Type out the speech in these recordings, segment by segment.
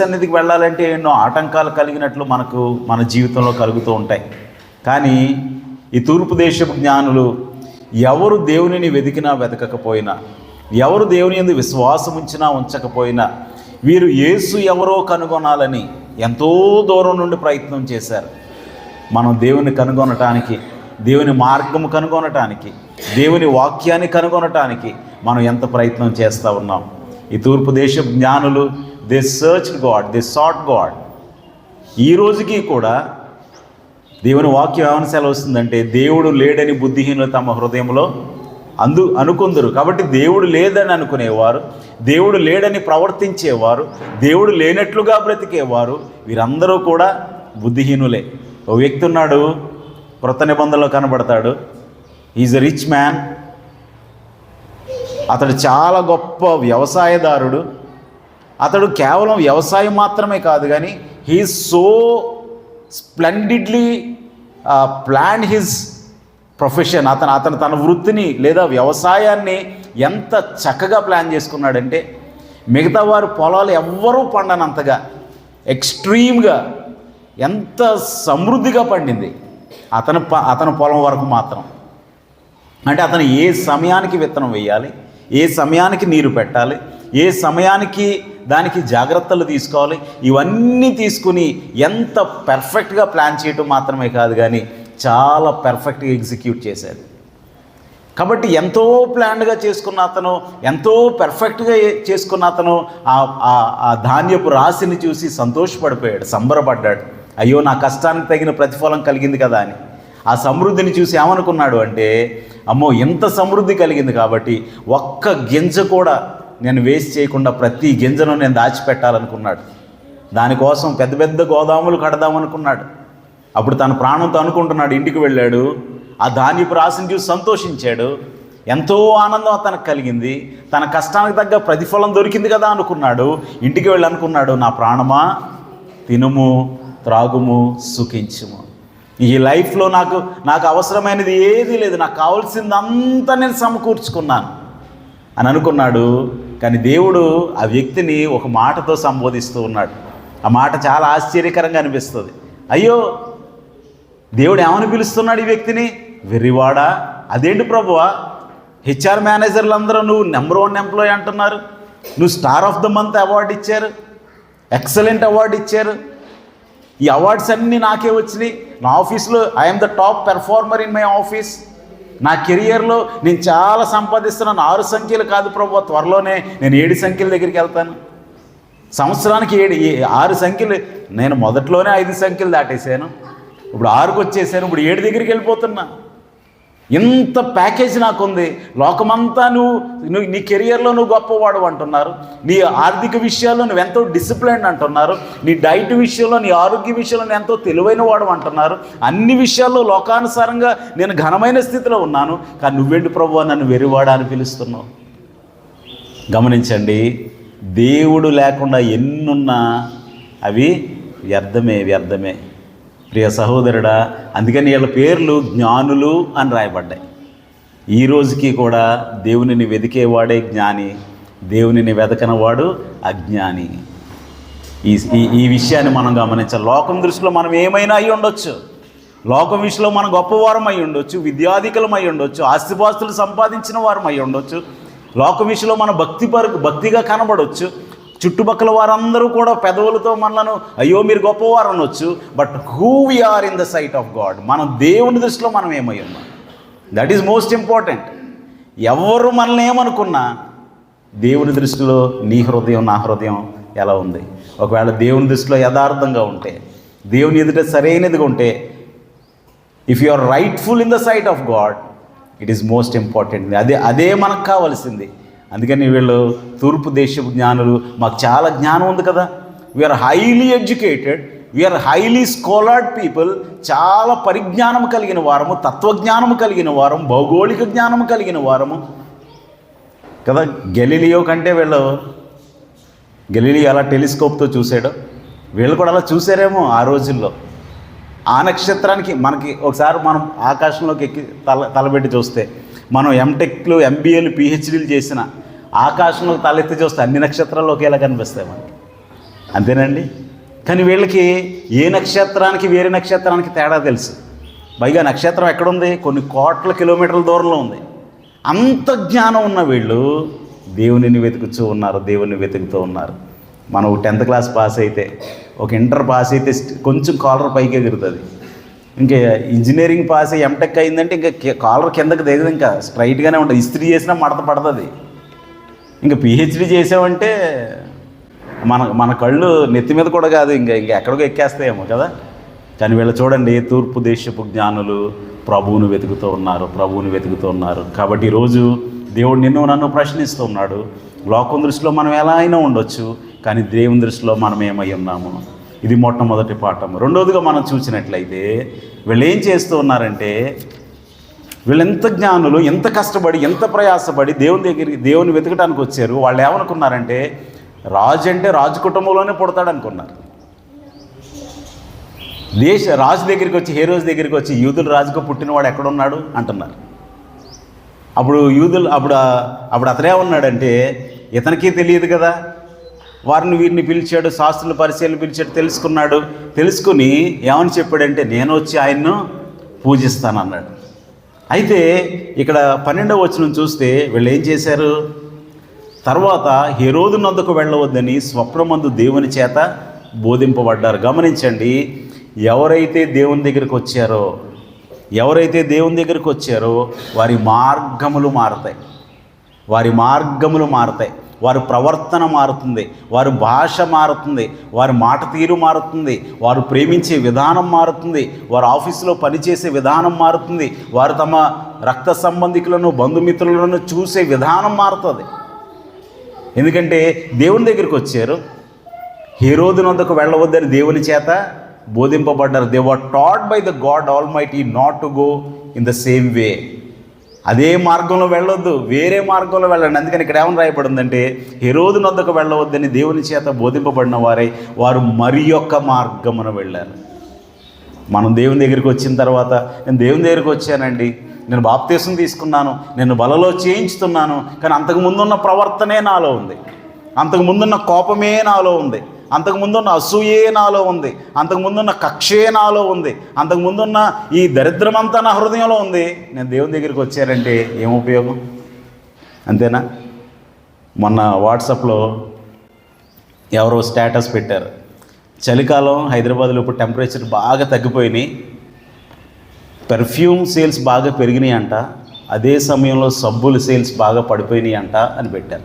సన్నిధికి వెళ్ళాలంటే ఎన్నో ఆటంకాలు కలిగినట్లు మనకు మన జీవితంలో కలుగుతూ ఉంటాయి. కానీ ఈ తూర్పు దేశపు జ్ఞానులు ఎవరు దేవునిని వెతికినా వెతకకపోయినా ఎవరు దేవుని ఎందు విశ్వాసం ఉంచినా ఉంచకపోయినా వీరు యేసు ఎవరో కనుగొనాలని ఎంతో దూరం నుండి ప్రయత్నం చేశారు. మనం దేవుని కనుగొనటానికి దేవుని మార్గము కనుగొనటానికి దేవుని వాక్యాన్ని కనుగొనటానికి మనం ఎంత ప్రయత్నం చేస్తూ ఉన్నాం. ఈ తూర్పు దేశ జ్ఞానులు they search God they sought God ఈ రోజుకి కూడా దేవుని వాక్యం ఏమైనా సెలవు వస్తుందంటే దేవుడు లేడని బుద్ధిహీనులు తమ హృదయంలో అందు అనుకుందరు. కాబట్టి దేవుడు లేదని అనుకునేవారు దేవుడు లేడని ప్రవర్తించేవారు దేవుడు లేనట్లుగా బ్రతికేవారు వీరందరూ కూడా బుద్ధిహీనులే. ఓ వ్యక్తి ఉన్నాడు క్రొత్త నిబంధనలో కనబడతాడు. ఈజ్ ఎ రిచ్ మ్యాన్ అతడు చాలా గొప్ప వ్యవసాయదారుడు. అతడు కేవలం వ్యవసాయం మాత్రమే కాదు కానీ he so splendidly plan his profession అతను అతను తన వృత్తిని లేదా వ్యవసాయాన్ని ఎంత చక్కగా ప్లాన్ చేసుకున్నాడంటే మిగతా వారు పొలాలు ఎవ్వరూ పండనంతగా ఎక్స్ట్రీమ్గా ఎంత సమృద్ధిగా పండింది. అతను ప అతని పొలం వరకు మాత్రం. అంటే అతను ఏ సమయానికి విత్తనం వేయాలి ఏ సమయానికి నీరు పెట్టాలి ఏ సమయానికి దానికి జాగ్రత్తలు తీసుకోవాలి. ఇవన్నీ తీసుకుని ఎంత పెర్ఫెక్ట్గా ప్లాన్ చేయటం మాత్రమే కాదు కానీ చాలా పెర్ఫెక్ట్గా ఎగ్జిక్యూట్ చేశాడు. కాబట్టి ఎంతో ప్లాన్డ్గా చేసుకున్న అతను ఎంతో పెర్ఫెక్ట్గా చేసుకున్న అతను ఆ- ఆ- ఆ ధాన్యపు రాశిని చూసి సంతోషపడిపోయాడు సంబరపడ్డాడు. అయ్యో నా కష్టానికి తగిన ప్రతిఫలం కలిగింది కదా అని. ఆ సమృద్ధిని చూసి ఏమనుకున్నాడు అంటే అమ్మో ఇంత సమృద్ధి కలిగింది కాబట్టి ఒక్క గింజ కూడా నేను వేస్ట్ చేయకుండా ప్రతి గింజను నేను దాచిపెట్టాలనుకున్నాడు. దానికోసం పెద్ద పెద్ద గోదాములు కడదామనుకున్నాడు. అప్పుడు తన ప్రాణంతో అనుకుంటున్నాడు ఇంటికి వెళ్ళాడు. ఆ ధాన్యపు రాశిని చూసి సంతోషించాడు. ఎంతో ఆనందం అతనికి కలిగింది. తన కష్టానికి తగ్గ ప్రతిఫలం దొరికింది కదా అనుకున్నాడు. ఇంటికి వెళ్ళి అనుకున్నాడు నా ప్రాణమా? తినుము త్రాగుము సుఖించుము. ఈ లైఫ్లో నాకు నాకు అవసరమైనది ఏదీ లేదు. నాకు కావాల్సిందంతా నేను సమకూర్చుకున్నాను. అని అనుకున్నాడు. కానీ దేవుడు ఆ వ్యక్తిని ఒక మాటతో సంబోధిస్తూ ఉన్నాడు. ఆ మాట చాలా ఆశ్చర్యకరంగా అనిపిస్తుంది. అయ్యో దేవుడు ఏమని పిలుస్తున్నాడు ఈ వ్యక్తిని? వెర్రివాడా? అదేంటి ప్రభువా? హెచ్ఆర్ మేనేజర్లు అందరూ నువ్వు నెంబర్ వన్ ఎంప్లాయీ అంటున్నారు. నువ్వు star of the month award ఇచ్చారు. ఎక్సలెంట్ అవార్డు ఇచ్చారు. ఈ అవార్డ్స్ అన్నీ నాకే వచ్చినాయి. నా ఆఫీస్లో I'm the top performer in my office. నా కెరియర్లో నేను చాలా సంపాదిస్తున్నాను. ఆరు సంఖ్యలు కాదు ప్రభు త్వరలోనే నేను ఏడు సంఖ్యల దగ్గరికి వెళ్తాను. సంవత్సరానికి ఏడు ఏ- ఆరు సంఖ్యలు నేను మొదట్లోనే ఐదు సంఖ్యలు దాటేశాను. ఇప్పుడు ఆరుకు వచ్చేసాను ఇప్పుడు ఏడు దగ్గరికి వెళ్ళిపోతున్నా. ఇంత ప్యాకేజ్ నాకుంది? లోకమంతా నువ్వు నువ్వు నీ కెరియర్లో నువ్వు గొప్పవాడు అంటున్నారు. నీ ఆర్థిక విషయాల్లో నువ్వు ఎంతో డిసిప్లైన్ అంటున్నారు. నీ డైట్ విషయంలో నీ ఆరోగ్య విషయంలో నువ్వు ఎంతో తెలివైన వాడు అంటున్నారు. అన్ని విషయాల్లో లోకానుసారంగా నేను ఘనమైన స్థితిలో ఉన్నాను. కానీ నువ్వేంటి ప్రభు నన్ను వెరివాడా అని పిలుస్తున్నావు? గమనించండి దేవుడు లేకుండా ఎన్నున్నా అవి వ్యర్థమే వ్యర్థమే. ప్రియ సహోదరుడా అందుకని వీళ్ళ పేర్లు జ్ఞానులు అని రాయబడ్డాయి. ఈ రోజుకి కూడా దేవునిని వెతికేవాడే జ్ఞాని దేవునిని వెతకనవాడు అజ్ఞాని. ఈ ఈ- విషయాన్ని మనం గమనించాలి. లోకం దృష్టిలో మనం ఏమైనా అయి ఉండొచ్చు. లోకం విషయంలో మనం గొప్పవారం అయి ఉండొచ్చు విద్యాధికులం అయి ఉండొచ్చు ఆస్తిపాస్తులు సంపాదించిన వారం అయి ఉండొచ్చు. లోకం విషయంలో మన భక్తి పరు భక్తిగా కనబడవచ్చు చుట్టుపక్కల వారందరూ కూడా పెదవులతో మనలను అయ్యో మీరు గొప్పవారు అనొచ్చు. But who we are in the sight of God మనం దేవుని దృష్టిలో మనం ఏమై ఉన్నాం దట్ ఈజ్ మోస్ట్ ఇంపార్టెంట్ ఎవరు మనల్ని ఏమనుకున్నా దేవుని దృష్టిలో నీ హృదయం నా హృదయం ఎలా ఉంది? ఒకవేళ దేవుని దృష్టిలో యథార్థంగా ఉంటే దేవుని ఎదుట సరైనదిగా ఉంటే if you are rightful in the sight of God it is most important అదే అదే మనకు కావాల్సింది. అందుకని వీళ్ళు తూర్పు దేశపు జ్ఞానులు మాకు చాలా జ్ఞానం ఉంది కదా. We are highly educated we are highly scholared people చాలా పరిజ్ఞానం కలిగిన వారము తత్వజ్ఞానం కలిగిన వారం భౌగోళిక జ్ఞానము కలిగిన వారము. కదా గెలీలియో కంటే వీళ్ళు గెలీలియో అలా టెలిస్కోప్తో చూసాడు వీళ్ళు కూడా అలా చూసారేమో ఆ రోజుల్లో. ఆ నక్షత్రానికి మనకి ఒకసారి మనం ఆకాశంలోకి ఎక్కి తల తలబెట్టి చూస్తే మనం ఎంటెక్లు ఎంబీఏలు పిహెచ్డీలు చేసిన ఆకాశంలో తలెత్తి చూస్తే అన్ని నక్షత్రాలు ఒకేలా కనిపిస్తాయి మనకి. అంతేనండి? కానీ వీళ్ళకి ఏ నక్షత్రానికి వేరే నక్షత్రానికి తేడా తెలుసు. పైగా నక్షత్రం ఎక్కడుంది? కొన్ని కోట్ల కిలోమీటర్ల దూరంలో ఉంది. అంత జ్ఞానం ఉన్న వీళ్ళు దేవునిని వెతుకుతూ ఉన్నారు దేవుని వెతుకుతూ ఉన్నారు. మనం టెన్త్ క్లాస్ పాస్ అయితే ఒక ఇంటర్ పాస్ అయితే కొంచెం కాలర్ పైకి ఎగురుతుంది. ఇంకా ఇంజనీరింగ్ పాస్ ఎంటెక్ అయిందంటే ఇంకా కాలర్ కిందకి దిగదు ఇంకా స్ట్రైట్గానే ఉంటుంది. ఇస్త్రీ చేసినా మడత పడుతుంది. ఇంకా పిహెచ్డి చేసామంటే మన మన కళ్ళు నెత్తి మీద కూడా కాదు. ఇంకా ఇంకా ఎక్కడికో ఎక్కేస్తాయేమో కదా. కానీ వీళ్ళు చూడండి తూర్పు దేశపు జ్ఞానులు ప్రభువును వెతుకుతూ ఉన్నారు ప్రభువుని వెతుకుతూ ఉన్నారు. కాబట్టి ఈరోజు దేవుడు నిన్ను నన్ను ప్రశ్నిస్తూ ఉన్నాడు. లోకం దృష్టిలో మనం ఎలా అయినా ఉండొచ్చు కానీ దేవుని దృష్టిలో మనం ఏమై ఉన్నాము? ఇది మొట్టమొదటి పాఠం. రెండవదిగా మనం చూసినట్లయితే వీళ్ళు ఏం చేస్తూ ఉన్నారంటే వీళ్ళు ఎంత జ్ఞానులు ఎంత కష్టపడి ఎంత ప్రయాసపడి దేవుని దగ్గరికి దేవుని వెతకడానికి వచ్చారు వాళ్ళు ఏమనుకున్నారంటే రాజు అంటే రాజు కుటుంబంలోనే పుడతాడు అనుకున్నారు. దేశ రాజు దగ్గరికి వచ్చి హేరోజ్ దగ్గరికి వచ్చి యూదులు రాజుగా పుట్టినవాడు ఎక్కడున్నాడు? అంటున్నారు. అప్పుడు యూదులు అప్పుడు అప్పుడు అతనే ఉన్నాడంటే ఇతనికి తెలియదు కదా వారిని వీరిని పిలిచాడు శాస్త్రుల పరిశీలన పిలిచాడు తెలుసుకున్నాడు. తెలుసుకుని ఏమని చెప్పాడంటే నేను వచ్చి ఆయన్ను పూజిస్తానన్నాడు. అయితే ఇక్కడ పన్నెండవ వచనం చూస్తే వీళ్ళు ఏం చేశారు? తర్వాత హెరోదు నొద్దకు వెళ్ళవద్దని స్వప్నమందు దేవుని చేత బోధింపబడ్డారు. గమనించండి ఎవరైతే దేవుని దగ్గరికి వచ్చారో ఎవరైతే దేవుని దగ్గరికి వచ్చారో వారి మార్గములు మారతాయి. వారి మార్గములు మారతాయి. వారి ప్రవర్తన మారుతుంది వారి భాష మారుతుంది వారి మాట తీరు మారుతుంది వారు ప్రేమించే విధానం మారుతుంది వారు ఆఫీసులో పనిచేసే విధానం మారుతుంది వారు తమ రక్త సంబంధికులను బంధుమిత్రులను చూసే విధానం మారుతుంది. ఎందుకంటే దేవుని దగ్గరికి వచ్చారు హీరోదు వెళ్ళవద్దని దేవుని చేత బోధింపబడ్డారు. They were taught by the God almighty ఈ not to go in the same way అదే మార్గంలో వెళ్ళొద్దు వేరే మార్గంలో వెళ్ళండి. అందుకని ఇక్కడ ఏమని రాయబడిందంటే హెరోదు నొద్దకు వెళ్ళవద్దని దేవుని చేత బోధింపబడిన వారే వారు మరి యొక్క మార్గమున వెళ్ళారు. మనం దేవుని దగ్గరికి వచ్చిన తర్వాత నేను దేవుని దగ్గరికి వచ్చానండి. నేను బాప్తీసం తీసుకున్నాను. నేను బలలో చేయించుతున్నాను. కానీ అంతకు ముందున్న ప్రవర్తనే నాలో ఉంది. అంతకు ముందున్న కోపమే నాలో ఉంది. అంతకు ముందున్న అసూయే నాలో ఉంది. అంతకు ముందున్న కక్షే నాలో ఉంది. అంతకు ముందున్న ఈ దరిద్రమంతా నా హృదయంలో ఉంది. నేను దేవుని దగ్గరికి వచ్చారంటే ఏం ఉపయోగం? అంతేనా? మొన్న వాట్సాప్లో ఎవరో స్టేటస్ పెట్టారు. చలికాలం హైదరాబాద్లో ఇప్పుడు టెంపరేచర్ బాగా తగ్గిపోయినాయి. పెర్ఫ్యూమ్ సేల్స్ బాగా పెరిగినాయి అంట. అదే సమయంలో సబ్బుల సేల్స్ బాగా పడిపోయినాయి అంట అని పెట్టారు.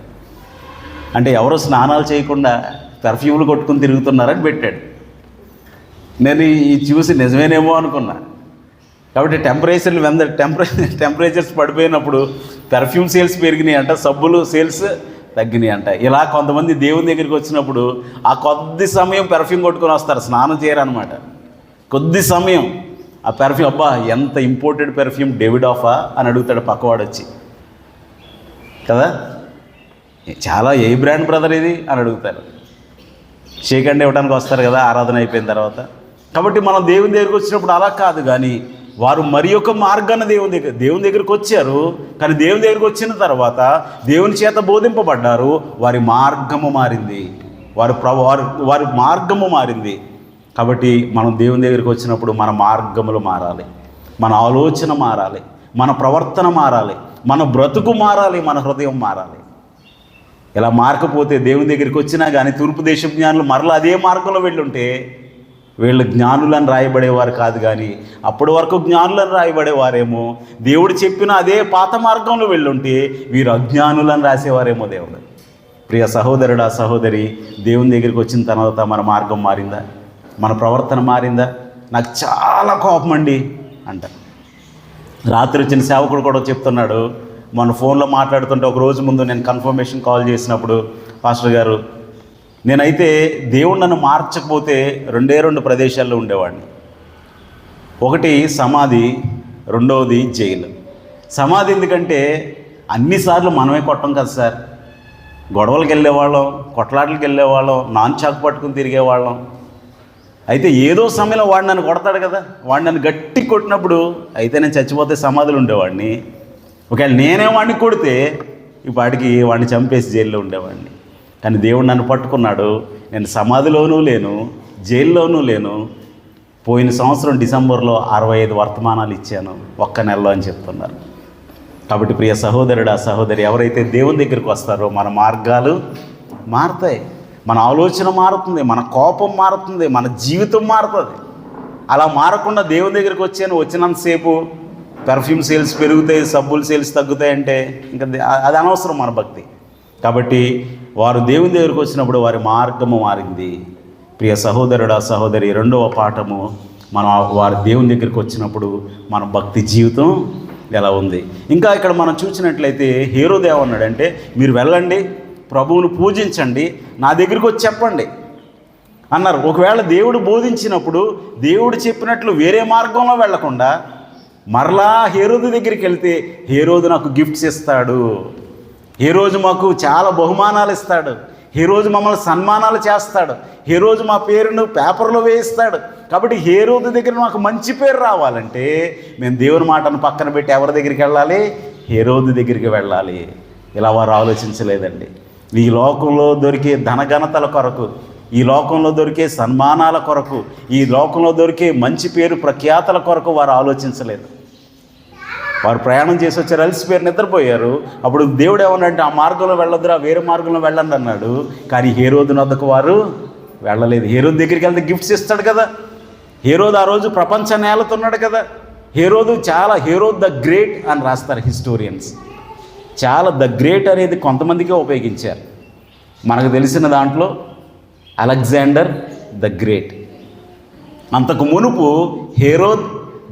అంటే ఎవరో స్నానాలు చేయకుండా పెర్ఫ్యూమ్లు కొట్టుకుని తిరుగుతున్నారని పెట్టాడు. నేను ఈ చూసి నిజమేనేమో అనుకున్నా. కాబట్టి టెంపరేచర్లు వెంద టెంపరే టెంపరేచర్స్ పడిపోయినప్పుడు పెర్ఫ్యూమ్ సేల్స్ పెరిగినాయి అంట సబ్బులు సేల్స్ తగ్గినాయి అంట ఇలా కొంతమంది దేవుని దగ్గరికి వచ్చినప్పుడు ఆ కొద్ది సమయం పెర్ఫ్యూమ్ కొట్టుకొని వస్తారు స్నానం చేయరనమాట కొద్ది సమయం. ఆ పెర్ఫ్యూమ్ అబ్బా ఎంత ఇంపోర్టెడ్ పెర్ఫ్యూమ్ డేవిడ్ ఆఫా అని అడుగుతాడు పక్కవాడు వచ్చి. కదా? చాలా ఏ బ్రాండ్ బ్రదర్ ఇది? అని అడుగుతారు. షేక్ అండ్ ఇవ్వడానికి వస్తారు కదా ఆరాధన అయిపోయిన తర్వాత. కాబట్టి మనం దేవుని దగ్గరికి వచ్చినప్పుడు అలా కాదు కానీ వారు మరి యొక్క మార్గాన్ని దేవుని దగ్గర దేవుని దగ్గరికి వచ్చారు. కానీ దేవుని దగ్గరికి వచ్చిన తర్వాత దేవుని చేత బోధింపబడ్డారు. వారి మార్గము మారింది. వారి ప్ర వారి వారి మార్గము మారింది. కాబట్టి మనం దేవుని దగ్గరికి వచ్చినప్పుడు మన మార్గములు మారాలి. మన ఆలోచన మారాలి. మన ప్రవర్తన మారాలి. మన బ్రతుకు మారాలి. మన హృదయం మారాలి. ఇలా మారకపోతే దేవుని దగ్గరికి వచ్చినా కానీ తూర్పు దేశ జ్ఞానులు మరలా అదే మార్గంలో వెళ్ళుంటే వీళ్ళు జ్ఞానులను రాయబడేవారు కాదు కానీ అప్పటి వరకు జ్ఞానులని రాయబడేవారేమో దేవుడు చెప్పిన అదే పాత మార్గంలో వెళ్ళుంటే వీరు అజ్ఞానులని రాసేవారేమో దేవుడు. ప్రియ సహోదరుడా సహోదరి దేవుని దగ్గరికి వచ్చిన తర్వాత మన మార్గం మారిందా? మన ప్రవర్తన మారిందా? నాకు చాలా కోపం అండి అంట. రాత్రి వచ్చిన సేవకుడు కూడా చెప్తున్నాడు మన ఫోన్లో మాట్లాడుతుంటే ఒక రోజు ముందు నేను కన్ఫర్మేషన్ కాల్ చేసినప్పుడు పాస్టర్ గారు నేనైతే దేవుడు నన్ను మార్చకపోతే రెండే రెండు ప్రదేశాల్లో ఉండేవాడిని. ఒకటి సమాధి రెండవది జైలు. సమాధి ఎందుకంటే అన్నిసార్లు మనమే కొట్టం కదా సార్. గొడవలకు వెళ్ళేవాళ్ళం కొట్లాటలకు వెళ్ళేవాళ్ళం నాన్ చాకు పట్టుకుని తిరిగేవాళ్ళం. అయితే ఏదో సమయంలో వాడు నన్ను కొడతాడు కదా. వాడు నన్ను గట్టి కొట్టినప్పుడు అయితే నేను చచ్చిపోతే సమాధులు ఉండేవాడిని. ఒకవేళ నేనే వాడిని కొడితే వాడికి వాడిని చంపేసి జైల్లో ఉండేవాడిని. కానీ దేవుడు నన్ను పట్టుకున్నాడు. నేను సమాధిలోనూ లేను జైల్లోనూ లేను. పోయిన సంవత్సరం డిసెంబర్లో అరవై ఐదు వర్తమానాలు ఇచ్చాను. ఒక్క నెలలో అని చెప్తున్నారు. కాబట్టి ప్రియ సహోదరుడు ఆ సహోదరి ఎవరైతే దేవుని దగ్గరికి వస్తారో మన మార్గాలు మారుతాయి. మన ఆలోచన మారుతుంది మన కోపం మారుతుంది మన జీవితం మారుతుంది. అలా మారకుండా దేవుని దగ్గరికి వచ్చాను వచ్చినంతసేపు పెర్ఫ్యూమ్ సేల్స్ పెరుగుతాయి సబ్బులు సేల్స్ తగ్గుతాయి అంటే ఇంకా అది అనవసరం మన భక్తి. కాబట్టి వారు దేవుని దగ్గరకు వచ్చినప్పుడు వారి మార్గము మారింది. ప్రియ సహోదరుడు సహోదరి రెండవ పాఠము మనం వారి దేవుని దగ్గరికి వచ్చినప్పుడు మన భక్తి జీవితం ఎలా ఉంది? ఇంకా ఇక్కడ మనం చూసినట్లయితే హీరోది అన్నాడంటే మీరు వెళ్ళండి ప్రభువును పూజించండి నా దగ్గరికి వచ్చి చెప్పండి. అన్నారు. ఒకవేళ దేవుడు బోధించినప్పుడు దేవుడు చెప్పినట్లు వేరే మార్గంలో వెళ్ళకుండా మరలా హేరోదు దగ్గరికి వెళ్తే హేరోదు నాకు గిఫ్ట్స్ ఇస్తాడు ఏ రోజు మాకు చాలా బహుమానాలు ఇస్తాడు. హేరోజు మమ్మల్ని సన్మానాలు చేస్తాడు. హేరోజు మా పేరును పేపర్లో వేయిస్తాడు. కాబట్టి హేరోదు దగ్గర మాకు మంచి పేరు రావాలంటే మేము దేవుని మాటను పక్కన పెట్టి ఎవరి దగ్గరికి వెళ్ళాలి? హేరోదు దగ్గరికి వెళ్ళాలి. ఇలా వారు ఆలోచించలేదండి. ఈ లోకంలో దొరికే ధనఘనతల కొరకు ఈ లోకంలో దొరికే సన్మానాల కొరకు ఈ లోకంలో దొరికే మంచి పేరు ప్రఖ్యాతల కొరకు వారు ఆలోచించలేదు. వారు ప్రయాణం చేసి వచ్చారు అలసిపోయారు నిద్రపోయారు. అప్పుడు దేవుడు ఏమన్నాడంటే ఆ మార్గంలో వెళ్ళొద్దురా వేరే మార్గంలో వెళ్ళండి అన్నాడు. కానీ ఏ వద్దకు వారు వెళ్ళలేదు. ఏ రోజు దగ్గరికి వెళ్తే గిఫ్ట్స్ ఇస్తాడు కదా. ఏ రోజు ఆ రోజు ప్రపంచ నేలతున్నాడు కదా. ఏ రోజు చాలా హీరో ద గ్రేట్ అని రాస్తారు హిస్టోరియన్స్. చాలా ద గ్రేట్ అనేది కొంతమందికే ఉపయోగించారు. మనకు తెలిసిన దాంట్లో అలెగ్జాండర్ ద గ్రేట్. అంతకు మునుపు హేరోద్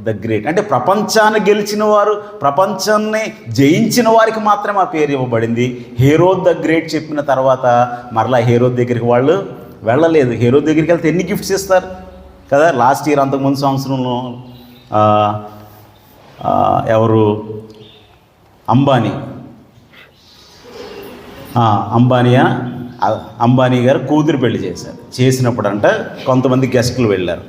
ద గ్రేట్. అంటే ప్రపంచాన్ని గెలిచిన వారు ప్రపంచాన్ని జయించిన వారికి మాత్రమే ఆ పేరు ఇవ్వబడింది. హేరోద్ ద గ్రేట్ చెప్పిన తర్వాత మరలా హేరోద్ దగ్గరికి వాళ్ళు వెళ్ళలేదు. హేరోద్ దగ్గరికి వెళ్తే ఎన్ని గిఫ్ట్స్ ఇస్తారు? కదా లాస్ట్ ఇయర్ అంతకుముందు సంవత్సరంలో ఎవరు? అంబానీ. అంబానియా? అంబానీ గారు కూతురు పెళ్ళి చేశారు. చేసినప్పుడు అంట కొంతమంది గెస్టులు వెళ్ళారు.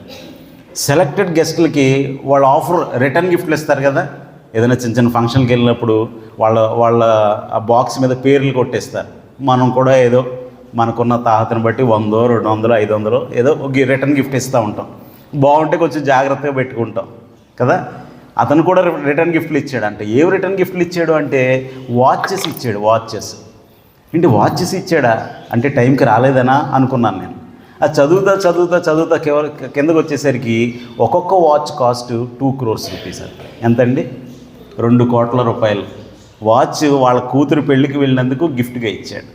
సెలెక్టెడ్ గెస్టులకి వాళ్ళు ఆఫర్ రిటర్న్ గిఫ్ట్లు ఇస్తారు కదా? ఏదైనా చిన్న చిన్న ఫంక్షన్కి వెళ్ళినప్పుడు వాళ్ళ వాళ్ళ ఆ బాక్స్ మీద పేర్లు కొట్టేస్తారు. మనం కూడా ఏదో మనకున్న తాహతను బట్టి వందో రెండు వందలు ఐదు వందలు ఏదో రిటర్న్ గిఫ్ట్ ఇస్తూ ఉంటాం. బాగుంటే కొంచెం జాగ్రత్తగా పెట్టుకుంటాం. కదా? అతను కూడా రిటర్న్ గిఫ్ట్లు ఇచ్చాడు అంటే ఏం రిటర్న్ గిఫ్ట్లు ఇచ్చాడు అంటే వాచెస్ ఇచ్చాడు వాచెస్. ఏంటి వాచెస్ ఇచ్చాడా అంటే టైంకి రాలేదనా? అనుకున్నాను నేను. అది చదువుతా చదువుతా చదువుతా కేవలం కిందకు వచ్చేసరికి ఒక్కొక్క watch cost two crores rupees ఎంతండి? రెండు కోట్ల రూపాయలు. వాచ్ వాళ్ళ కూతురు పెళ్ళికి వెళ్ళినందుకు గిఫ్ట్గా ఇచ్చాడు.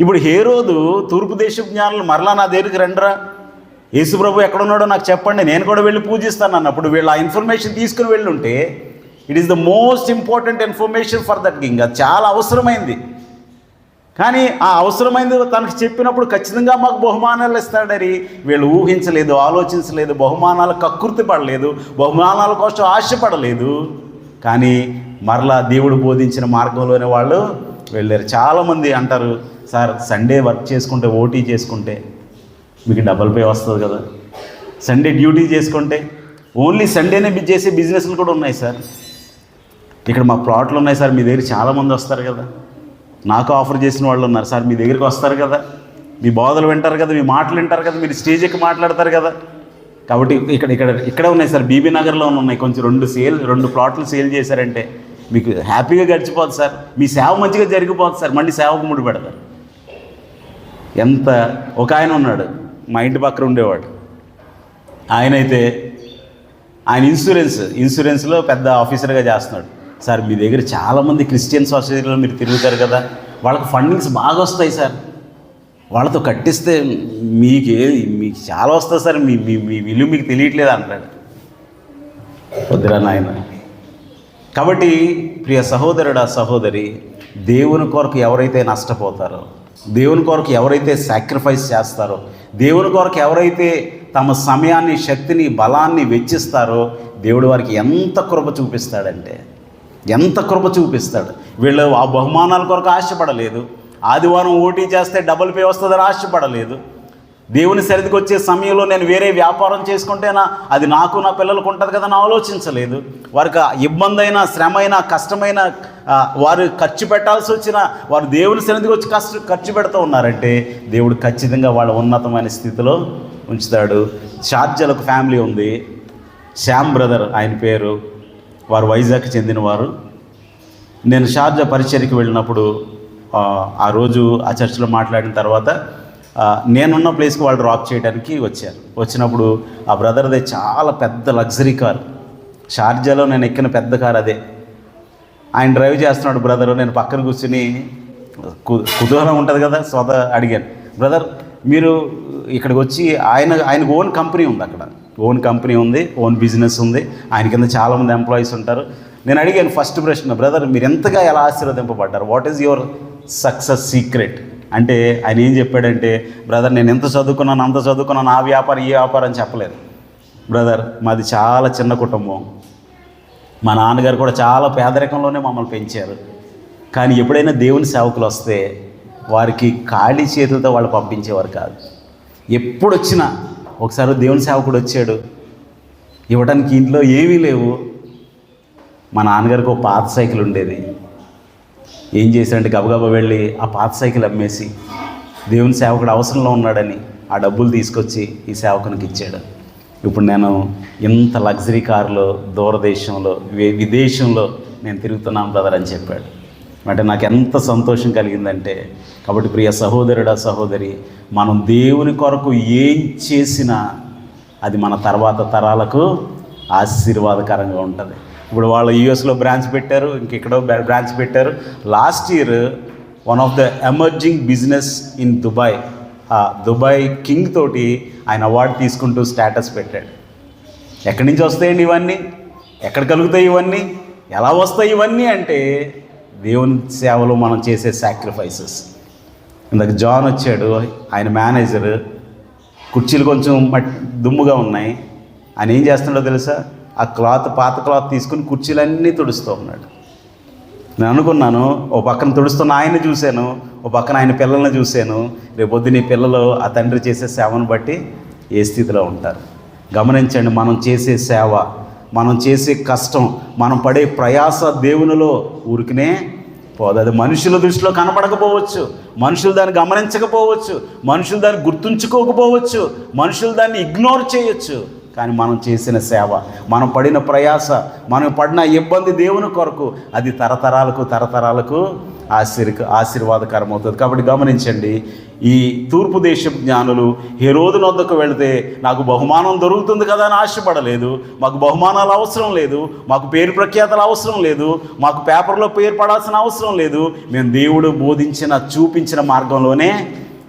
ఇప్పుడు హేరోదు తూర్పు దేశపు జ్ఞానులు మరలా నా దగ్గరికి రండిరా. యేసుప్రభు ఎక్కడున్నాడో నాకు చెప్పండి నేను కూడా వెళ్ళి పూజిస్తాను అన్నప్పుడు వీళ్ళు ఆ ఇన్ఫర్మేషన్ తీసుకుని వెళ్ళుంటే it is the most important information for that king అది చాలా అవసరమైంది. కానీ ఆ అవసరమైంది తనకు చెప్పినప్పుడు ఖచ్చితంగా మాకు బహుమానాలు ఇస్తాడని వీళ్ళు ఊహించలేదు ఆలోచించలేదు బహుమానాలు కకృతి పడలేదు బహుమానాల కోసం ఆశపడలేదు. కానీ మరలా దేవుడు బోధించిన మార్గంలోనే వాళ్ళు వెళ్ళారు. చాలామంది అంటారు సార్ సండే వర్క్ చేసుకుంటే ఓటీ చేసుకుంటే మీకు డబల్ పే వస్తుంది కదా. సండే డ్యూటీ చేసుకుంటే ఓన్లీ సండేనే చేసే బిజినెస్లు కూడా ఉన్నాయి సార్. ఇక్కడ మా ప్లాట్లు ఉన్నాయి సార్ మీ దగ్గర చాలామంది వస్తారు కదా. నాకు ఆఫర్ చేసిన వాళ్ళు ఉన్నారు. సార్ మీ దగ్గరికి వస్తారు కదా. మీ బోధలు వింటారు కదా మీ మాటలు వింటారు కదా మీరు స్టేజ్ ఎక్కి మాట్లాడతారు కదా. కాబట్టి ఇక్కడ ఇక్కడ ఇక్కడ ఉన్నాయి సార్. బీబీ నగర్లో ఉన్నాయి. కొంచెం రెండు సేల్ రెండు ప్లాట్లు సేల్ చేశారంటే మీకు హ్యాపీగా గడిచిపోదు సార్. మీ సేవ మంచిగా జరిగిపోదు సార్. మళ్ళీ సేవకు ముడి పెడతారు. ఎంత ఒక ఆయన ఉన్నాడు. మా ఇంటి పక్కన ఉండేవాడు. ఆయన అయితే ఆయన ఇన్సూరెన్స్ ఇన్సూరెన్స్లో పెద్ద ఆఫీసర్గా చేస్తున్నాడు. సార్ మీ దగ్గర చాలామంది క్రిస్టియన్ సొసైటీలో మీరు తిరుగుతారు కదా వాళ్ళకి ఫండింగ్స్ బాగా వస్తాయి సార్. వాళ్ళతో కట్టిస్తే మీకే మీకు చాలా వస్తుంది సార్ మీ మీ మీ విలువ మీకు తెలియట్లేదు అంటాడు వద్దురా నాయన. కాబట్టి ప్రియ సహోదరుడా సహోదరి దేవుని కొరకు ఎవరైతే నష్టపోతారో దేవుని కొరకు ఎవరైతే సాక్రిఫైస్ చేస్తారో దేవుని కొరకు ఎవరైతే తమ సమయాన్ని శక్తిని బలాన్ని వెచ్చిస్తారో దేవుడు వారికి ఎంత కృప చూపిస్తాడంటే ఎంత కృప చూపిస్తాడు? వీళ్ళు ఆ బహుమానాల కొరకు ఆశపడలేదు. ఆదివారం ఓటీ చేస్తే డబుల్ పే వస్తుందని ఆశపడలేదు. దేవుని సరిదికి వచ్చే సమయంలో నేను వేరే వ్యాపారం చేసుకుంటేనా? అది నాకు నా పిల్లలకు ఉంటుంది కదా అని ఆలోచించలేదు. వారికి ఇబ్బంది అయినా శ్రమ అయినా కష్టమైన వారు ఖర్చు పెట్టాల్సి వచ్చిన వారు దేవుని సన్నిధికి వచ్చి కష్ట ఖర్చు పెడుతూ ఉన్నారంటే దేవుడు ఖచ్చితంగా వాళ్ళ ఉన్నతమైన స్థితిలో ఉంచుతాడు. షార్జలకు ఫ్యామిలీ ఉంది. శ్యామ్ బ్రదర్ ఆయన పేరు వారు వైజాగ్ చెందినవారు. నేను షార్జా పరిచర్కి వెళ్ళినప్పుడు ఆ, రోజు ఆ చర్చిలో మాట్లాడిన తర్వాత నేనున్న ప్లేస్కి వాళ్ళు డ్రాప్ చేయడానికి వచ్చారు. వచ్చినప్పుడు ఆ బ్రదర్దే చాలా పెద్ద లగ్జరీ కార్. షార్జాలో నేను ఎక్కిన పెద్ద కార్ అదే. ఆయన డ్రైవ్ చేస్తున్నాడు బ్రదర్ నేను పక్కన కూర్చుని కు- కుతూహలం ఉంటుంది కదా సోద అడిగాను. బ్రదర్ మీరు ఇక్కడికి వచ్చి ఆయన ఆయనకు ఓన్ కంపెనీ ఉంది అక్కడ. ఓన్ కంపెనీ ఉంది ఓన్ బిజినెస్ ఉంది. ఆయన కింద చాలామంది ఎంప్లాయీస్ ఉంటారు. నేను అడిగాను ఫస్ట్ ప్రశ్న బ్రదర్ మీరు ఎంతగా ఎలా ఆశీర్వదింపబడ్డారు? What is your success secret అంటే ఆయన ఏం చెప్పాడంటే బ్రదర్ నేను ఎంత చదువుకున్నాను అంత చదువుకున్నాను ఆ వ్యాపారం ఈ వ్యాపారం అని చెప్పలేదు. బ్రదర్ మాది చాలా చిన్న కుటుంబం. మా నాన్నగారు కూడా చాలా పేదరికంలోనే మమ్మల్ని పెంచారు. కానీ ఎప్పుడైనా దేవుని సేవకులు వస్తే వారికి ఖాళీ చేతులతో వాళ్ళు పంపించేవారు కాదు. ఎప్పుడొచ్చినా ఒకసారి దేవుని సేవకుడు వచ్చాడు. ఇవ్వడానికి ఇంట్లో ఏమీ లేవు. మా నాన్నగారికి ఒక పాత సైకిల్ ఉండేది. ఏం చేశాడంటే గబగబా వెళ్ళి ఆ పాత సైకిల్ అమ్మేసి దేవుని సేవకుడు అవసరంలో ఉన్నాడని ఆ డబ్బులు తీసుకొచ్చి ఈ సేవకునికి ఇచ్చాడు. ఇప్పుడు నేను ఇంత లగ్జరీ కారులో దూరదేశంలో విదేశంలో నేను తిరుగుతున్నాను బ్రదర్ అని చెప్పాడు. అంటే నాకు ఎంత సంతోషం కలిగిందంటే కాబట్టి ప్రియ సహోదరుడా సహోదరి మనం దేవుని కొరకు ఏం చేసినా అది మన తర్వాత తరాలకు ఆశీర్వాదకరంగా ఉంటుంది. ఇప్పుడు వాళ్ళు యూఎస్లో బ్రాంచ్ పెట్టారు ఇంకెక్కడో బ్రాంచ్ పెట్టారు. Last year one of the emerging business in Dubai Dubai king తోటి ఆయన అవార్డు తీసుకుంటూ స్టేటస్ పెట్టాడు. ఎక్కడి నుంచి వస్తాయండి ఇవన్నీ? ఎక్కడ కలుగుతాయి ఇవన్నీ? ఎలా వస్తాయి ఇవన్నీ అంటే దేవుని సేవలో మనం చేసే సాక్రిఫైసెస్ ఇందాక జాన్ వచ్చాడు ఆయన మేనేజర్ కుర్చీలు కొంచెం దుమ్ముగా ఉన్నాయి. ఆయన ఏం చేస్తున్నాడో తెలుసా? ఆ క్లాత్ పాత క్లాత్ తీసుకుని కుర్చీలన్నీ తుడుస్తూ ఉన్నాడు. నేను అనుకున్నాను ఓ పక్కన తుడుస్తున్న ఆయన చూశాను ఓ పక్కన ఆయన పిల్లల్ని చూశాను. రేపొద్దు నీ పిల్లలు ఆ తండ్రి చేసే సేవను బట్టి ఏ స్థితిలో ఉంటారు? గమనించండి మనం చేసే సేవ మనం చేసే కష్టం మనం పడే ప్రయాస దేవునిలో ఊరికనే పోదు. అది మనుషుల దృష్టిలో కనపడకపోవచ్చు. మనుషులు దాన్ని గమనించకపోవచ్చు. మనుషులు దాన్ని గుర్తుంచుకోకపోవచ్చు. మనుషులు దాన్ని ఇగ్నోర్ చేయొచ్చు. కానీ మనం చేసిన సేవ మనం పడిన ప్రయాస మనం పడిన ఇబ్బంది దేవుని కొరకు అది తరతరాలకు తరతరాలకు ఆశీర్ ఆశీర్వాదకరం అవుతుంది కాబట్టి గమనించండి ఈ తూర్పు దేశం జ్ఞానులు ఏ రోజు వద్దకు వెళితే నాకు బహుమానం దొరుకుతుంది కదా అని ఆశపడలేదు మాకు బహుమానాలు అవసరం లేదు మాకు పేరు ప్రఖ్యాతలు అవసరం లేదు మాకు పేపర్లో పేరు పడాల్సిన అవసరం లేదు మేము దేవుడు బోధించిన చూపించిన మార్గంలోనే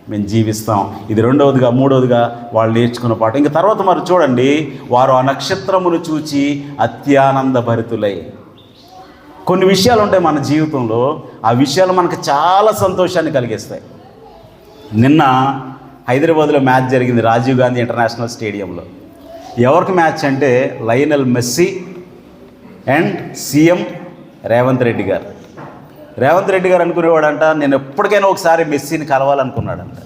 మేము జీవిస్తాం. ఇది రెండవదిగా మూడవదిగా వాళ్ళు నేర్చుకున్న పాట ఇంకా తర్వాత మరి చూడండి వారు ఆ నక్షత్రమును చూచి అత్యానంద భరితులై కొన్ని విషయాలు ఉంటాయి మన జీవితంలో ఆ విషయాలు మనకు చాలా సంతోషాన్ని కలిగిస్తాయి. నిన్న హైదరాబాద్లో మ్యాచ్ జరిగింది రాజీవ్ గాంధీ ఇంటర్నేషనల్ స్టేడియంలో. ఎవరికి మ్యాచ్ అంటే Lionel Messi and CM Revanth Reddy garu. Revanth Reddy గారు అనుకునేవాడంట నేను ఎప్పటికైనా ఒకసారి మెస్సీని కలవాలనుకున్నాడంట.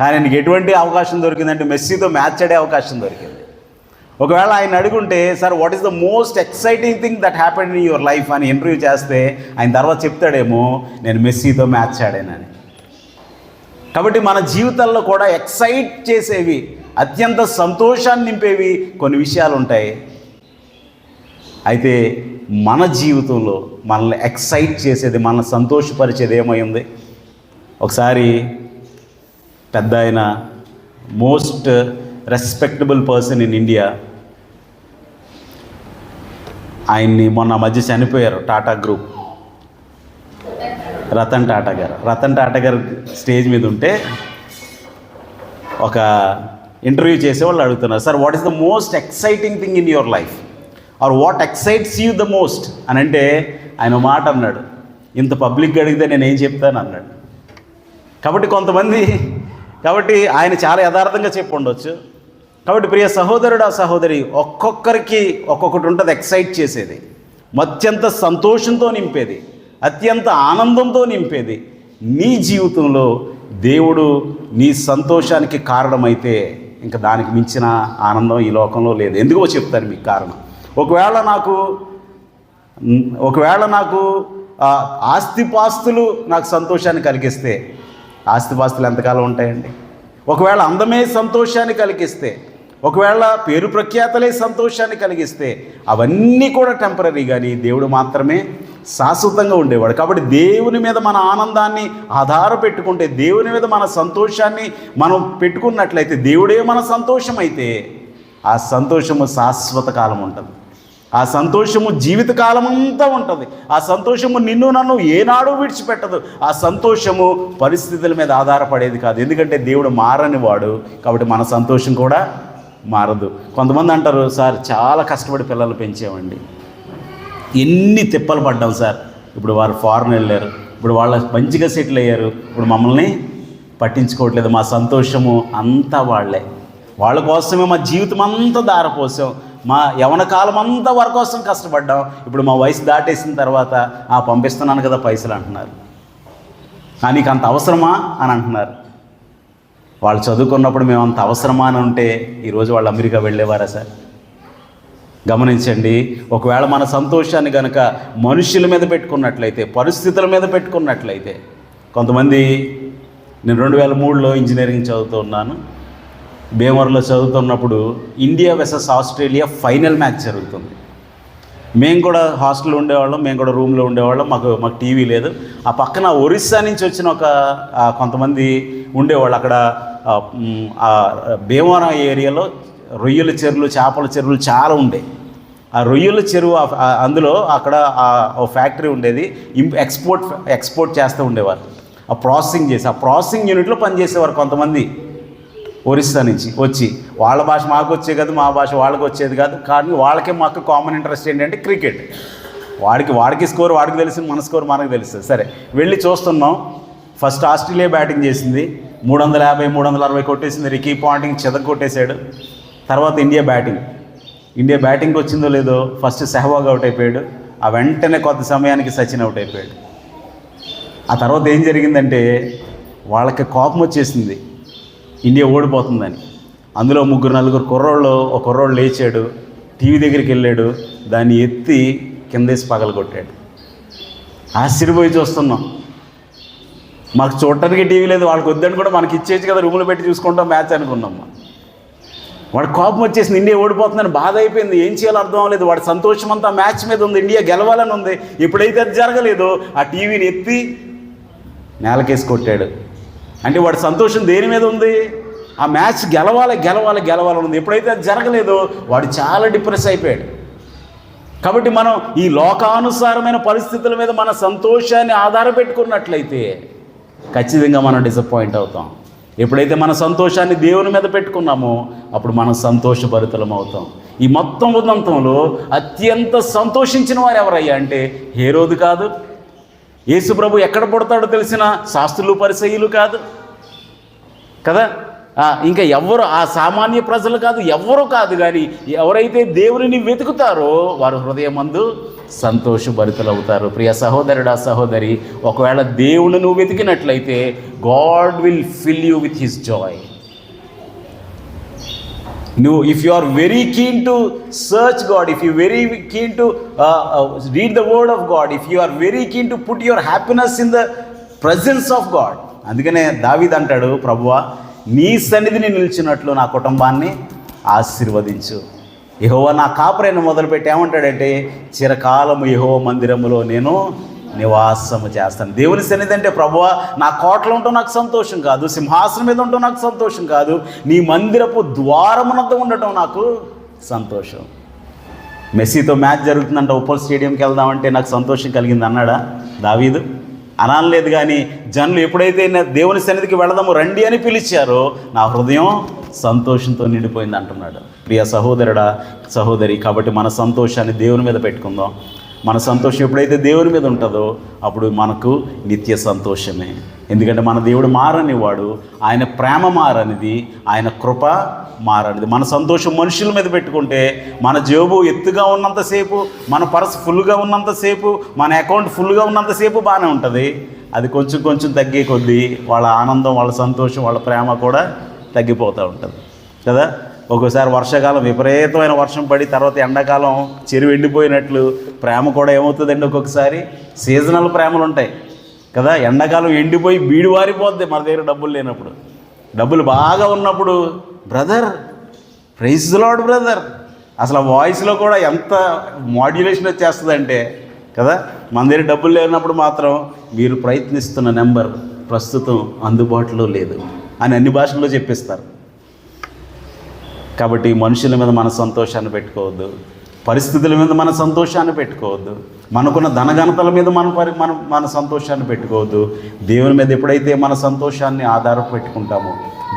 కానీ నీకు ఎటువంటి అవకాశం దొరికిందంటే మెస్సీతో మ్యాచ్ ఆడే అవకాశం దొరికింది. ఒకవేళ ఆయన అడుగుంటే sir what is the most exciting thing that happen in your life అని ఇంటర్వ్యూ చేస్తే ఆయన తర్వాత చెప్తాడేమో నేను మెస్సీతో మ్యాచ్ ఆడానని. కాబట్టి మన జీవితాల్లో కూడా ఎక్సైట్ చేసేవి అత్యంత సంతోషాన్ని నింపేవి కొన్ని విషయాలు ఉంటాయి అయితే మన జీవితంలో మనల్ని ఎక్సైట్ చేసేది మనల్ని సంతోషపరిచేది ఏమైంది ఒకసారి పెద్ద ఆయన most respectable person in India ఆయన్ని మొన్న మధ్య చనిపోయారు టాటా గ్రూప్. రతన్ టాటా గారు. రతన్ టాటా గారు స్టేజ్ మీద ఉంటే ఒక ఇంటర్వ్యూ చేసేవాళ్ళు అడుగుతున్నారు sir what is the most exciting thing in your life or what excites you the most అని అంటే ఆయన మాట అన్నాడు. ఇంత పబ్లిక్గా అడిగితే నేను ఏం చెప్తాను అన్నాడు. కాబట్టి కొంతమంది కాబట్టి ఆయన చాలా యథార్థంగా చెప్పి ఉండొచ్చు కాబట్టి ప్రియ సహోదరుడు ఆ సహోదరి ఒక్కొక్కరికి ఒక్కొక్కటి ఉంటుంది ఎక్సైట్ చేసేది. అత్యంత సంతోషంతో నింపేది. అత్యంత ఆనందంతో నింపేది. నీ జీవితంలో దేవుడు నీ సంతోషానికి కారణమైతే ఇంకా దానికి మించిన ఆనందం ఈ లోకంలో లేదు. ఎందుకో చెప్తాను మీకు కారణం. ఒకవేళ నాకు ఒకవేళ నాకు ఆస్తిపాస్తులు నాకు సంతోషాన్ని కలిగిస్తే ఆస్తిపాస్తులు ఎంతకాలం ఉంటాయండి? ఒకవేళ అందమే సంతోషాన్ని కలిగిస్తే ఒకవేళ పేరు ప్రఖ్యాతలే సంతోషాన్ని కలిగిస్తే అవన్నీ కూడా టెంపరీ కానీ దేవుడు మాత్రమే శాశ్వతంగా ఉండేవాడు. కాబట్టి దేవుని మీద మన ఆనందాన్ని ఆధార పెట్టుకుంటే దేవుని మీద మన సంతోషాన్ని మనం పెట్టుకున్నట్లయితే దేవుడే మన సంతోషం అయితే ఆ సంతోషము శాశ్వత కాలం ఉంటుంది. ఆ సంతోషము జీవితకాలం అంతా ఉంటుంది. ఆ సంతోషము నిన్ను నన్ను ఏనాడు విడిచిపెట్టదు. ఆ సంతోషము పరిస్థితుల మీద ఆధారపడేది కాదు. ఎందుకంటే దేవుడు మారని వాడు కాబట్టి మన సంతోషం కూడా మారదు. కొంతమంది అంటారు సార్ చాలా కష్టపడి పిల్లలు పెంచామండి. ఎన్ని తిప్పలు పడ్డాం సార్. ఇప్పుడు వారు ఫారెన్ వెళ్ళారు. ఇప్పుడు వాళ్ళ మంచిగా సెటిల్ అయ్యారు. ఇప్పుడు మమ్మల్ని పట్టించుకోవట్లేదు. మా సంతోషము అంతా వాళ్ళే. వాళ్ళ కోసమే మా జీవితం అంతా దారపోసాం. మా యవన కాలం అంతా వారి కోసం కష్టపడ్డాం. ఇప్పుడు మా వయసు దాటేసిన తర్వాత ఆ పంపిస్తున్నాను కదా పైసలు అంటున్నారు. నీకు అంత అవసరమా? అని అంటున్నారు. వాళ్ళు చదువుకున్నప్పుడు మేము అంత అవసరమా అని ఉంటే ఈరోజు వాళ్ళు అమెరికా వెళ్ళేవారా సార్? గమనించండి ఒకవేళ మన సంతోషాన్ని కనుక మనుషుల మీద పెట్టుకున్నట్లయితే పరిస్థితుల మీద పెట్టుకున్నట్లయితే కొంతమంది నేను రెండు వేల మూడులో ఇంజనీరింగ్ చదువుతూ ఉన్నాను. భీమవరంలో చదువుతున్నప్పుడు India versus Australia final match జరుగుతుంది. మేము కూడా హాస్టల్లో ఉండేవాళ్ళం మేము కూడా రూమ్లో ఉండేవాళ్ళం మాకు మాకు టీవీ లేదు. ఆ పక్కన ఒరిస్సా నుంచి వచ్చిన ఒక కొంతమంది ఉండేవాళ్ళు అక్కడ ఆ, భీమవరం ఏరియాలో రొయ్యల చెరువులు చేపల చెరువులు చాలా ఉండేవి ఆ రొయ్యల చెరువు అందులో అక్కడ ఓ ఫ్యాక్టరీ ఉండేది. ఎక్స్పోర్ట్ ఎక్స్పోర్ట్ చేస్తూ ఉండేవారు. ఆ ప్రాసెసింగ్ చేసి ఆ ప్రాసెసింగ్ యూనిట్లో పనిచేసేవారు కొంతమంది. ఒరిస్సా నుంచి వచ్చి. వాళ్ళ భాష మాకు వచ్చే కాదు మా భాష వాళ్ళకి వచ్చేది కాదు. కానీ వాళ్ళకే మాకు కామన్ ఇంట్రెస్ట్ ఏంటంటే క్రికెట్ వాడికి వాడికి స్కోర్ వాడికి తెలిసింది మన స్కోర్ మనకు తెలుస్తుంది. సరే వెళ్ళి చూస్తున్నాం. ఫస్ట్ ఆస్ట్రేలియా బ్యాటింగ్ చేసింది. మూడు వందల యాభై మూడు వందల అరవై కొట్టేసింది. రికీ పాయింటింగ్ చెదక కొట్టేశాడు. తర్వాత ఇండియా బ్యాటింగ్ ఇండియా బ్యాటింగ్కి వచ్చిందో లేదో ఫస్ట్ సెహవాగ్ అవుట్ అయిపోయాడు. ఆ వెంటనే కొద్ది సమయానికి సచిన్ అవుట్ అయిపోయాడు. ఆ తర్వాత ఏం జరిగిందంటే వాళ్ళకి కోపం వచ్చేసింది. ఇండియా ఓడిపోతుందని. అందులో ముగ్గురు నలుగురు కుర్రోళ్ళు ఒక కుర్రోళ్ళు లేచాడు టీవీ దగ్గరికి వెళ్ళాడు దాన్ని ఎత్తి కిందేసి పగలగొట్టాడు. ఆశ్చర్యపోయి చూస్తున్నాం. మాకు చూడటానికి టీవీ లేదు వాళ్ళకి వద్దని కూడా మనకి ఇచ్చేసి కదా రూములు పెట్టి చూసుకుంటాం మ్యాచ్ అనుకున్నాం. వాడు కోపం వచ్చేసింది ఇండియా ఓడిపోతుందని బాధ అయిపోయింది ఏం చేయాలో అర్థం అవ్వలేదు. వాడి సంతోషం అంతా మ్యాచ్ మీద ఉంది ఇండియా గెలవాలని ఉంది ఎప్పుడైతే అది జరగలేదో ఆ టీవీని ఎత్తి నేలకేసి కొట్టాడు. అంటే వాడి సంతోషం దేని మీద ఉంది? ఆ మ్యాచ్ గెలవాలి గెలవాలి గెలవాలని ఉంది. ఎప్పుడైతే అది జరగలేదో వాడు చాలా డిప్రెస్ అయిపోయాడు. కాబట్టి మనం ఈ లోకానుసారమైన పరిస్థితుల మీద మన సంతోషాన్ని ఆధారపెట్టుకున్నట్లయితే ఖచ్చితంగా మనం డిసప్పాయింట్ అవుతాం. ఎప్పుడైతే మన సంతోషాన్ని దేవుని మీద పెట్టుకున్నామో అప్పుడు మనం సంతోషభరితలం అవుతాం. ఈ మొత్తం ఉదంతంలో అత్యంత సంతోషించిన వారు ఎవరయ్యా అంటే హేరోదు కాదు యేసు ప్రభు ఎక్కడ పుడతాడో తెలిసిన శాస్త్రులు పరిసయ్యులు కాదు. కదా? ఇంకా ఎవరు ఆ సామాన్య ప్రజలు కాదు ఎవరు కాదు కానీ ఎవరైతే దేవుని వెతుకుతారో వారు హృదయమందు సంతోషభరితలవుతారు ప్రియ సహోదరుడా సహోదరి ఒకవేళ దేవుని నువ్వు వెతికినట్లయితే God will fill you with his joy. నువ్వు if you are very keen to search God if you very keen to read the word of God if you are very keen to put your happiness in the presence of God అందుకనే దావీద్ అంటాడు ప్రభువా నీ సన్నిధిని నిలిచినట్లు నా కుటుంబాన్ని ఆశీర్వదించు. యహోవ నా కాపురైన మొదలుపెట్టి ఏమంటాడంటే చిరకాలము యహోవ మందిరములో నేను నివాసము చేస్తాను. దేవుని సన్నిధి అంటే ప్రభువా నా కోటలో ఉంటూ నాకు సంతోషం కాదు. సింహాసనం మీద ఉంటూ నాకు సంతోషం కాదు. నీ మందిరపు ద్వారమునద్ద ఉండటం నాకు సంతోషం. మెస్సీతో మ్యాచ్ జరుగుతుందంట ఉప్పల్ స్టేడియంకి వెళ్దామంటే నాకు సంతోషం కలిగింది అన్నాడా దావీదు? అనలేదు కానీ జనులు ఎప్పుడైతే దేవుని సన్నిధికి వెళదాము రండి అని పిలిచారో నా హృదయం సంతోషంతో నిండిపోయింది అంటున్నాడు. ప్రియ సహోదరుడా సహోదరి కాబట్టి మన సంతోషాన్ని దేవుని మీద పెట్టుకుందాం. మన సంతోషం ఎప్పుడైతే దేవుని మీద ఉంటుందో అప్పుడు మనకు నిత్య సంతోషమే. ఎందుకంటే మన దేవుడు మారనివాడు ఆయన ప్రేమ మారనిది ఆయన కృప మారనిది. మన సంతోషం మనుషుల మీద పెట్టుకుంటే మన జేబు ఎత్తుగా ఉన్నంతసేపు మన పర్స్ ఫుల్గా ఉన్నంతసేపు మన అకౌంట్ ఫుల్గా ఉన్నంతసేపు బాగానే ఉంటుంది. అది కొంచెం కొంచెం తగ్గే కొద్దీ వాళ్ళ ఆనందం వాళ్ళ సంతోషం వాళ్ళ ప్రేమ కూడా తగ్గిపోతూ ఉంటుంది. కదా? ఒక్కోసారి వర్షాకాలం విపరీతమైన వర్షం పడి తర్వాత ఎండాకాలం చెరువు ఎండిపోయినట్లు ప్రేమ కూడా ఏమవుతుందండి ఒక్కొక్కసారి? సీజనల్ ప్రేమలు ఉంటాయి. కదా ఎండాకాలం ఎండిపోయి బీడి వారిపోద్ది మన దగ్గర డబ్బులు లేనప్పుడు. డబ్బులు బాగా ఉన్నప్పుడు బ్రదర్ ప్రైజ్ లాడ్ బ్రదర్. అసలు ఆ వాయిస్లో కూడా ఎంత మాడ్యులేషన్ వచ్చేస్తుందంటే కదా మన దగ్గర డబ్బులు లేనప్పుడు మాత్రం మీరు ప్రయత్నిస్తున్న నెంబర్ ప్రస్తుతం అందుబాటులో లేదు అని అన్ని భాషల్లో చెప్పిస్తారు. కాబట్టి మనుషుల మీద మన సంతోషాన్ని పెట్టుకోవద్దు. పరిస్థితుల మీద మన సంతోషాన్ని పెట్టుకోవద్దు. మనకున్న ధనఘనతల మీద మన పరి మన మన సంతోషాన్ని పెట్టుకోవద్దు. దేవుని మీద ఎప్పుడైతే మన సంతోషాన్ని ఆధార పెట్టుకుంటామో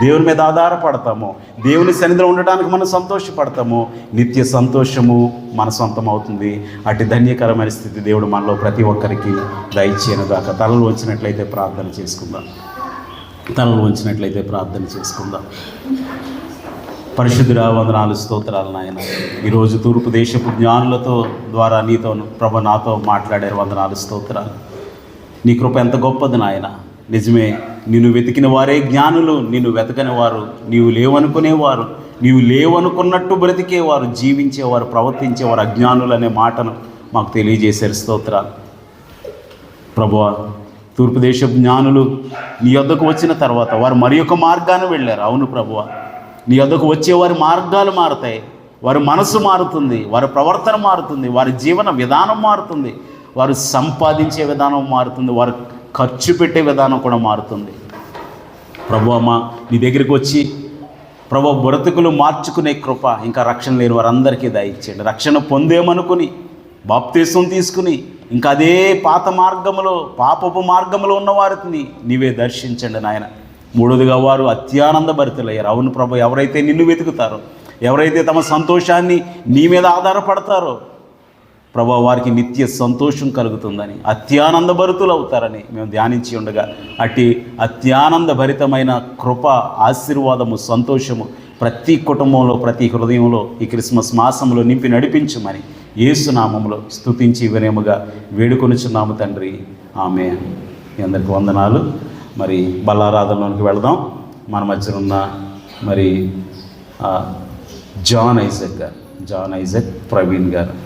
దేవుని మీద ఆధారపడతామో దేవుని సన్నిధిలో ఉండటానికి మనం సంతోషపడతామో నిత్య సంతోషము మన సొంతం అవుతుంది అటు ధన్యకరమైన స్థితి దేవుడు మనలో ప్రతి ఒక్కరికి దయచేయను దాకా తలలు వచ్చినట్లయితే ప్రార్థన చేసుకుందాం. తలలు వంచినట్లయితే ప్రార్థన చేసుకుందాం. పరిశుద్ధురా వందనాలు స్తోత్రాలు నాయన. ఈరోజు తూర్పు దేశపు జ్ఞానులతో ద్వారా నీతో ప్రభ నాతో మాట్లాడారు వందనాలు స్తోత్రాలు. నీ కృప ఎంత గొప్పది నాయన. నిజమే నిన్ను వెతికిన వారే జ్ఞానులు నిన్ను వెతకని వారు నీవు లేవనుకునేవారు నీవు లేవనుకున్నట్టు బ్రతికేవారు జీవించేవారు ప్రవర్తించేవారు అజ్ఞానులు అనే మాటను మాకు తెలియజేశారు స్తోత్రాలు. ప్రభువ తూర్పు దేశ జ్ఞానులు నీ వద్దకు వచ్చిన తర్వాత వారు మరి ఒక మార్గాన్ని వెళ్ళారు. అవును ప్రభువ నీ వద్దకు వచ్చే వారి మార్గాలు మారుతాయి. వారి మనసు మారుతుంది వారి ప్రవర్తన మారుతుంది వారి జీవన విధానం మారుతుంది వారు సంపాదించే విధానం మారుతుంది వారు ఖర్చు పెట్టే విధానం కూడా మారుతుంది. ప్రభు అమ్మ నీ దగ్గరికి వచ్చి ప్రభు బ్రతుకులు మార్చుకునే కృప ఇంకా రక్షణ లేని వారందరికీ దయచేయండి. రక్షణ పొందేమనుకుని బాప్తీసం తీసుకుని ఇంకా అదే పాత మార్గములో పాపపు మార్గములో ఉన్న వారిని నీవే దర్శించండి నాయన. మూడోదిగా వారు అత్యానంద భరితులయ్యారు. అవును ప్రభు ఎవరైతే నిన్ను వెతుకుతారో ఎవరైతే తమ సంతోషాన్ని నీ మీద ఆధారపడతారో ప్రభా వారికి నిత్య సంతోషం కలుగుతుందని అత్యానంద భరితులు అవుతారని మేము ధ్యానించి ఉండగా అట్టి అత్యానంద భరితమైన కృప ఆశీర్వాదము సంతోషము ప్రతి కుటుంబంలో ప్రతి హృదయంలో ఈ క్రిస్మస్ మాసంలో నింపి నడిపించమని ఏసునామంలో స్తుతించి వినయముగా వేడుకొనుచున్నాము తండ్రి. ఆమె అందరికి వందనాలు. మరి బల్లారాధనలోనికి వెళదాం. మన మధ్యన ఉన్న మరి John Isaac garu John Isaac Praveen garu.